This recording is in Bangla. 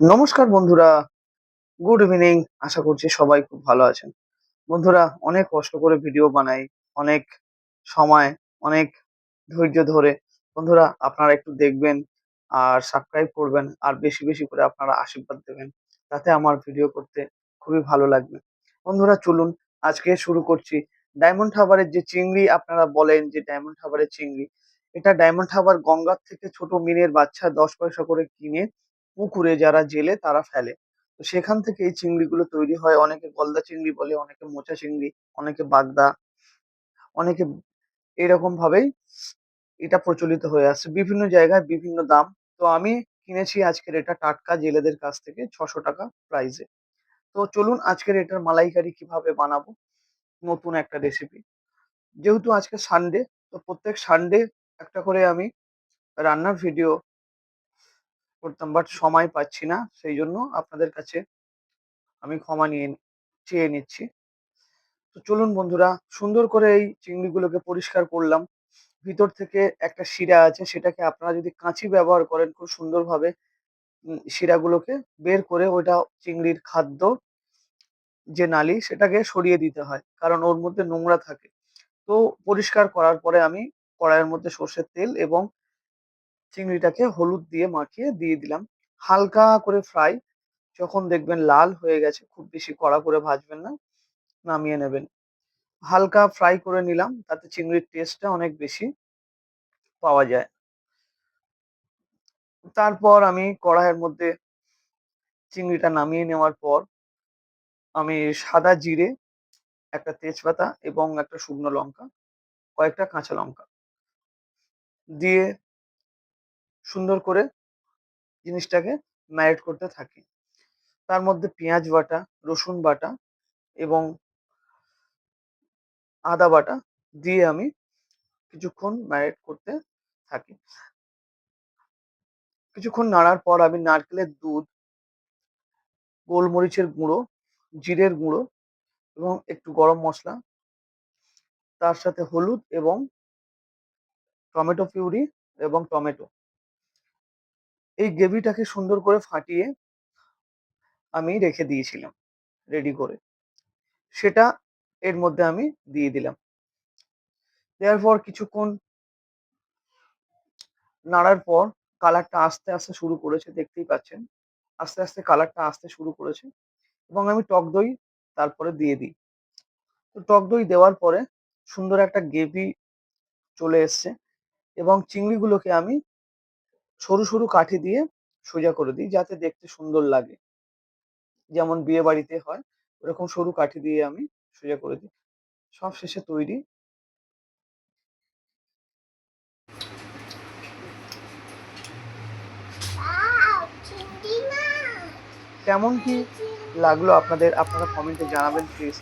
নমস্কার বন্ধুরা। গুড ইভিনিং আশা করছি সবাই খুব ভালো আছেন। বন্ধুরা, অনেক কষ্ট করে ভিডিও বানাই, অনেক সময়, অনেক ধৈর্য ধরে। বন্ধুরা, আপনারা একটু দেখবেন আর সাবস্ক্রাইব করবেন আর বেশি বেশি করে আপনারা আশীর্বাদ দেবেন। তাতে আমার ভিডিও করতে খুবই ভালো লাগবে। বন্ধুরা, চলুন আজকে শুরু করছি। ডায়মন্ড হারবারের যে চিংড়ি আপনারা বলেন যে ডায়মন্ড হারবারের চিংড়ি, এটা ডায়মন্ড হাবার গঙ্গার থেকে ছোট মিনের বাচ্চা দশ পয়সা করে কিনে পুকুরে যারা জেলে তারা ফেলে। তো সেখান থেকে এই চিংড়িগুলো তৈরি হয়। অনেকে গলদা চিংড়ি বলে, অনেকে মোচা চিংড়ি, অনেকে বাগদা, অনেকে এরকম ভাবেই এটা প্রচলিত হয়ে আসছে। বিভিন্ন জায়গায় বিভিন্ন দাম। তো আমি কিনেছি আজকের এটা টাটকা জেলেদের কাছ থেকে ছশো টাকা প্রাইসে তো চলুন আজকের এটার মালাইকারি কীভাবে বানাবো, নতুন একটা রেসিপি যেহেতু আজকে সানডে তো প্রত্যেক সানডে একটা করে আমি রান্নার ভিডিও করতাম বাট সময় পাচ্ছি না। সেই জন্য আপনাদের কাছে আমি ক্ষমা নিয়ে চেয়ে নিচ্ছি। তো চলুন বন্ধুরা, সুন্দর করে এই চিংড়িগুলোকে পরিষ্কার করলাম। ভিতর থেকে একটা শিরা আছে, সেটাকে আপনারা যদি কাঁচি ব্যবহার করেন খুব সুন্দরভাবে শিরাগুলোকে বের করে ওটা চিংড়ির খাদ্য, যে নালি, সেটাকে সরিয়ে দিতে হয়, কারণ ওর মধ্যে নোংরা থাকে। তো পরিষ্কার করার পরে আমি কড়াইয়ের মধ্যে সর্ষের তেল এবং চিংড়িটাকে হলুদ দিয়ে মাখিয়ে দিয়ে দিলাম। হালকা করে ফ্রাই যখন দেখবেন লাল হয়ে গেছে, খুব বেশি কড়া করে ভাজবেন না, নামিয়ে নেবেন। হালকা ফ্রাই করে নিলাম, তাতে চিংড়ির টেস্টটা অনেক বেশি পাওয়া যায়। তারপর আমি কড়াইয়ের মধ্যে চিংড়িটা নামিয়ে নেওয়ার পর, আমি সাদা জিরে, একটা তেজপাতা এবং একটা শুকনো লঙ্কা, কয়েকটা কাঁচা লঙ্কা দিয়ে সুন্দর করে জিনিসটাকে ম্যারিনেট করতে থাকি। তার মধ্যে পেঁয়াজ বাটা, রসুন বাটা এবং আদা বাটা দিয়ে আমি কিছুক্ষণ ম্যারিনেট করতে থাকি। কিছুক্ষণ নাড়ার পর আমি নারকেলের দুধ, গোলমরিচের গুঁড়ো, জিরের গুঁড়ো এবং একটু গরম মশলা, তার সাথে হলুদ এবং টমেটো পিউরি এবং টমেটো এই গ্রেভিটাকে সুন্দর করে ফাটিয়ে আমি রেখে দিয়েছিলাম, রেডি করে। সেটা এর মধ্যে আমি দিয়ে দিলাম। দেওয়ার পর কিছুক্ষণ নাড়ার পর কালারটা আস্তে আস্তে শুরু করেছে, দেখতেই পাচ্ছেন। আস্তে আস্তে কালারটা আসতে শুরু করেছে এবং আমি টক দই তারপরে দিয়ে দিই। তো টক দই দেওয়ার পরে সুন্দর একটা গ্রেভি চলে এসছে এবং চিংড়িগুলোকে আমি সরু সরু কাঠি দিয়ে সোজা করে দিই যাতে দেখতে সুন্দর লাগে। যেমন বিয়ে বাড়িতে হয় ওরকম সরু কাঠি দিয়ে আমি সোজা করে দিই। সব শেষে তৈরি। কেমন কি লাগল আপনাদের? আপনারা কমেন্টে জানাবেন প্লিজ